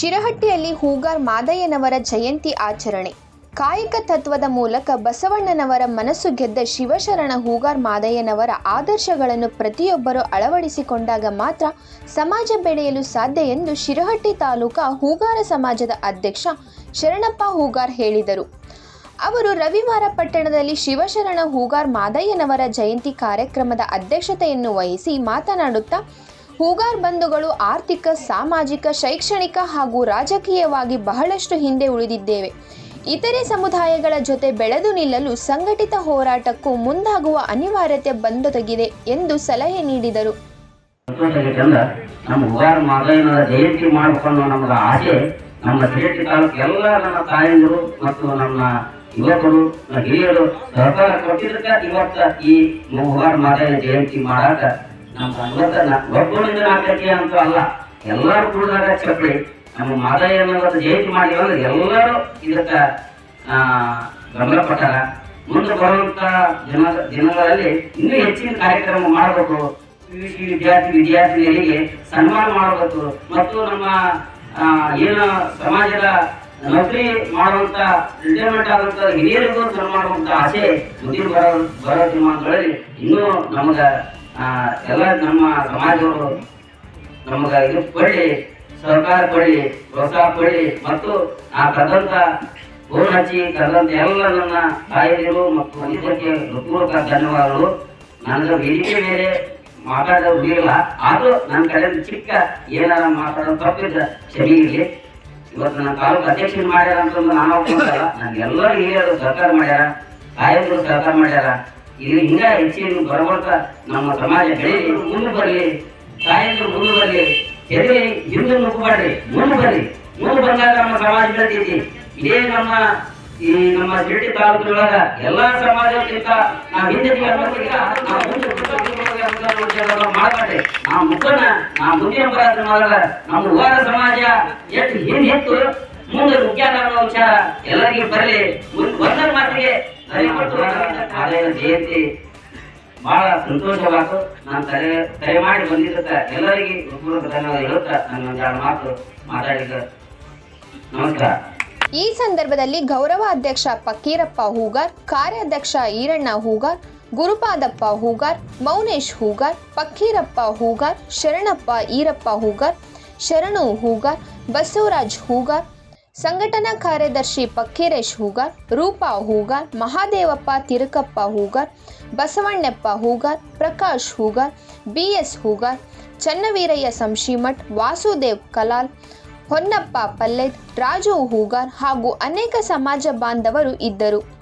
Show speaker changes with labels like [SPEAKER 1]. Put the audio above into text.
[SPEAKER 1] ಶಿರಹಟ್ಟಿಯಲ್ಲಿ ಹೂಗಾರ್ ಮಾದಯ್ಯನವರ ಜಯಂತಿ ಆಚರಣೆ. ಕಾಯಕ ತತ್ವದ ಮೂಲಕ ಬಸವಣ್ಣನವರ ಮನಸ್ಸು ಗೆದ್ದ ಶಿವಶರಣ ಹೂಗಾರ್ ಮಾದಯ್ಯನವರ ಆದರ್ಶಗಳನ್ನು ಪ್ರತಿಯೊಬ್ಬರು ಅಳವಡಿಸಿಕೊಂಡಾಗ ಮಾತ್ರ ಸಮಾಜ ಬೆಳೆಯಲು ಸಾಧ್ಯ ಎಂದು ಶಿರಹಟ್ಟಿ ತಾಲೂಕಾ ಹೂಗಾರ ಸಮಾಜದ ಅಧ್ಯಕ್ಷ ಶರಣಪ್ಪ ಹೂಗಾರ್ ಹೇಳಿದರು. ಅವರು ರವಿವಾರ ಪಟ್ಟಣದಲ್ಲಿ ಶಿವಶರಣ ಹೂಗಾರ್ ಮಾದಯ್ಯನವರ ಜಯಂತಿ ಕಾರ್ಯಕ್ರಮದ ಅಧ್ಯಕ್ಷತೆಯನ್ನು ವಹಿಸಿ ಮಾತನಾಡುತ್ತಾ ಹೂಗಾರ್ ಬಂಧುಗಳು ಆರ್ಥಿಕ, ಸಾಮಾಜಿಕ, ಶೈಕ್ಷಣಿಕ ಹಾಗೂ ರಾಜಕೀಯವಾಗಿ ಬಹಳಷ್ಟು ಹಿಂದೆ ಉಳಿದಿದ್ದೇವೆ. ಇತರೆ ಸಮುದಾಯಗಳ ಜೊತೆ ಬೆಳೆದು ನಿಲ್ಲಲು ಸಂಘಟಿತ ಹೋರಾಟಕ್ಕೂ ಮುಂದಾಗುವ ಅನಿವಾರ್ಯತೆ ಬಂದೊದಗಿದೆ ಎಂದು ಸಲಹೆ ನೀಡಿದರು.
[SPEAKER 2] ನಮ್ಮ ಉಗಾರ ಮಾದಯ್ಯನವರ ಜಯಂತಿ ಅನ್ನೋ ನಮ್ಗೆ ಆಸೆ, ನಮ್ಮ ಶಿರಟ್ಟಿ ತಾಲೂಕು ಎಲ್ಲ ನನ್ನ ತಾಯಂದಿರು ಮತ್ತು ನಮ್ಮ ಯುವಕರು, ನಮ್ಮ ಹಿರಿಯರು ಸಹಕಾರ ಕೊಟ್ಟಿದ್ದಕ್ಕ ಇವತ್ತ ಈ ಉಗಾರ ಮಾದಯ್ಯನ ಜಯಂತಿ ಮಾಡಾಕ ಒಬ್ಬರಿಂದ ನಾಲ್ಕಕ್ಕೆ ಅಂತ ಅಲ್ಲ. ಎಲ್ಲರೂ ಕೂಡಿದಾಗ ಚಪ್ಪಳಿ ನಮ್ಮ ಮಾದಯ್ಯನವರ ಜಯಂತಿ ಮಾಡಿ ಅಂದ್ರೆ ಎಲ್ಲರೂ ಇದಕ್ಕ ಗಮನ ಕೊಟ್ಟಾರ ಮುಂದೆ ಬರುವಂತ ದಿನ, ದಿನಗಳಲ್ಲಿ ಇನ್ನೂ ಹೆಚ್ಚಿನ ಕಾರ್ಯಕ್ರಮ ಮಾಡಬೇಕು. PUC ವಿದ್ಯಾರ್ಥಿ, ವಿದ್ಯಾರ್ಥಿನಿಯರಿಗೆ ಸನ್ಮಾನ ಮಾಡಬೇಕು. ಮತ್ತು ನಮ್ಮ ಏನು ಸಮಾಜದ ನೌಕರಿ ಮಾಡುವಂತ ರಿಟೈರ್ಮೆಂಟ್ ಆದಂತ ಹಿರಿಯರಿಗೂ ಸನ್ಮಾನ ಆಸೆ ಮುಂದಿನ ಬರೋ ಬರೋ ದಿನಮಾನಗಳಲ್ಲಿ ಇನ್ನೂ ನಮಗ ಎಲ್ಲ ನಮ್ಮ ಸಮಾಜವರು ನಮಗ ಇದು ಕೊಡಲಿ, ಸರ್ಕಾರ ಕೊಡಲಿ ಪ್ರೋತ್ಸಾಹ ಕೊಡಲಿ, ಮತ್ತು ಆ ಕದಂತ ಫೋನ್ ಹಚ್ಚಿ ಕದಂತ ಎಲ್ಲ ನನ್ನ ತಾಯಿಯರು ಮತ್ತು ಇದಕ್ಕೆ ಹೃತ್ಪೂರ್ವಕ ಧನ್ಯವಾದಗಳು. ನನಗೆ ವೇದಿಕೆ ಮೇಲೆ ಮಾತಾಡೋದು ಇರಲಿಲ್ಲ ಆದ್ರೂ ನನ್ನ ಕಡೆಯಿಂದ ಚಿಕ್ಕ ಏನಾರ ಮಾತಾಡೋ ತಪ್ಪಿದ್ದ ಕ್ಷಮೆ ಇರಲಿ. ಇವತ್ತು ನನ್ನ ತಾಲೂಕು ಅಧ್ಯಕ್ಷರು ಮಾಡ್ಯಾರ ಅಂತಂದು ನಾನು ಒಪ್ಕೊಂಡಲ್ಲ. ನನಗೆ ಎಲ್ಲರೂ ಹಿರಿಯರು ಸರ್ಕಾರ ಮಾಡ್ಯಾರ ತಾಯಿಯರು ಸರ್ಕಾರ ಮಾಡ್ಯಾರ. ಇದು ಹಿಂಗ ಹೆಚ್ಚಿನ ಬರಬರ್ತ ನಮ್ಮ ಸಮಾಜ ಬೆಳೀಲಿ ಮುಂದೆ ಬರಲಿ, ತಾಯಂದ್ರು ಮುಂದೆ ಬರಲಿ ಹೆದರಿ ಹಿಂದೆ ನುಗ್ಗಬೇಡ್ರಿ ಮುಂದೆ ಬರಲಿ. ಮುಂದೆ ಬಂದಾಗ ನಮ್ಮ ಸಮಾಜ ಬೆಳಿತೈತಿ. ಇದೇ ನಮ್ಮ ಈ ನಮ್ಮ ಶಿರಡಿ ತಾಲೂಕಿನೊಳಗ ಎಲ್ಲಾ ಸಮಾಜಕ್ಕಿಂತ ನಾವು ಹಿಂದೆ ಆ ಮಾಡ್ಬೇಡ್ರಿ ನಾವು ಮುಖನ ಆ ಮುಂದಿನ ಬರೋದ್ರ ನಮ್ಮ ಉಗಾರ ಸಮಾಜ ಎಷ್ಟು ಹಿಂದೆ ಹೆತ್ತು ಮುಂದೆ ಮುಖ್ಯ ವಿಚಾರ ಎಲ್ಲರಿಗೂ ಬರಲಿ. ಒಂದರ ಮಾತಿಗೆ ಜಯಂತಿ ಬಹಳ ಸಂತೋಷವಾಯ್ತು. ನಾನು ತಲೆ ತಲೆ ಮಾಡಿ ಬಂದಿದ್ದಕ್ಕ ಎಲ್ಲರಿಗೆ ಹೃತ್ಪೂರ್ವಕ ಧನ್ಯವಾದ ಹೇಳುತ್ತಾ ನನ್ನ ಒಂದೆರಡು ಮಾತು ಮಾತಾಡಿದ ನಮಸ್ಕಾರ.
[SPEAKER 1] ಈ ಸಂದರ್ಭದಲ್ಲಿ ಗೌರವ ಅಧ್ಯಕ್ಷ ಫಕೀರಪ್ಪ ಹೂಗಾರ್, ಕಾರ್ಯಾಧ್ಯಕ್ಷ ಈರಣ್ಣ ಹೂಗಾರ್, ಗುರುಪಾದಪ್ಪ ಹೂಗಾರ್, ಮೌನೇಶ್ ಹೂಗಾರ್ ಪಕ್ಕೀರಪ್ಪ ಹೂಗಾರ್, ಶರಣಪ್ಪ ಈರಪ್ಪ ಹೂಗಾರ್, ಶರಣು ಹೂಗಾರ್, ಬಸವರಾಜ್ ಹೂಗಾರ್ ಸಂಘಟನಾ ಕಾರ್ಯದರ್ಶಿ ಪಕ್ಕೀರೇಶ್ ಹೂಗಾರ್, ರೂಪಾ ಹೂಗಾರ್, ಮಹಾದೇವಪ್ಪ ತಿರುಕಪ್ಪ ಹೂಗಾರ್, ಬಸವಣ್ಣಪ್ಪ ಹೂಗಾರ್, ಪ್ರಕಾಶ್ ಹೂಗಾರ್ ಬಿ ಎಸ್ ಹೂಗಾರ್, ಚನ್ನವೀರಯ್ಯ ಸಂಶಿಮಠ್, ವಾಸುದೇವ್ ಕಲಾಲ್, ಹೊನ್ನಪ್ಪ ಪಲ್ಲೆದ್ ರಾಜು ಹೂಗಾರ್ ಹಾಗೂ ಅನೇಕ ಸಮಾಜ ಬಾಂಧವರು ಇದ್ದರು.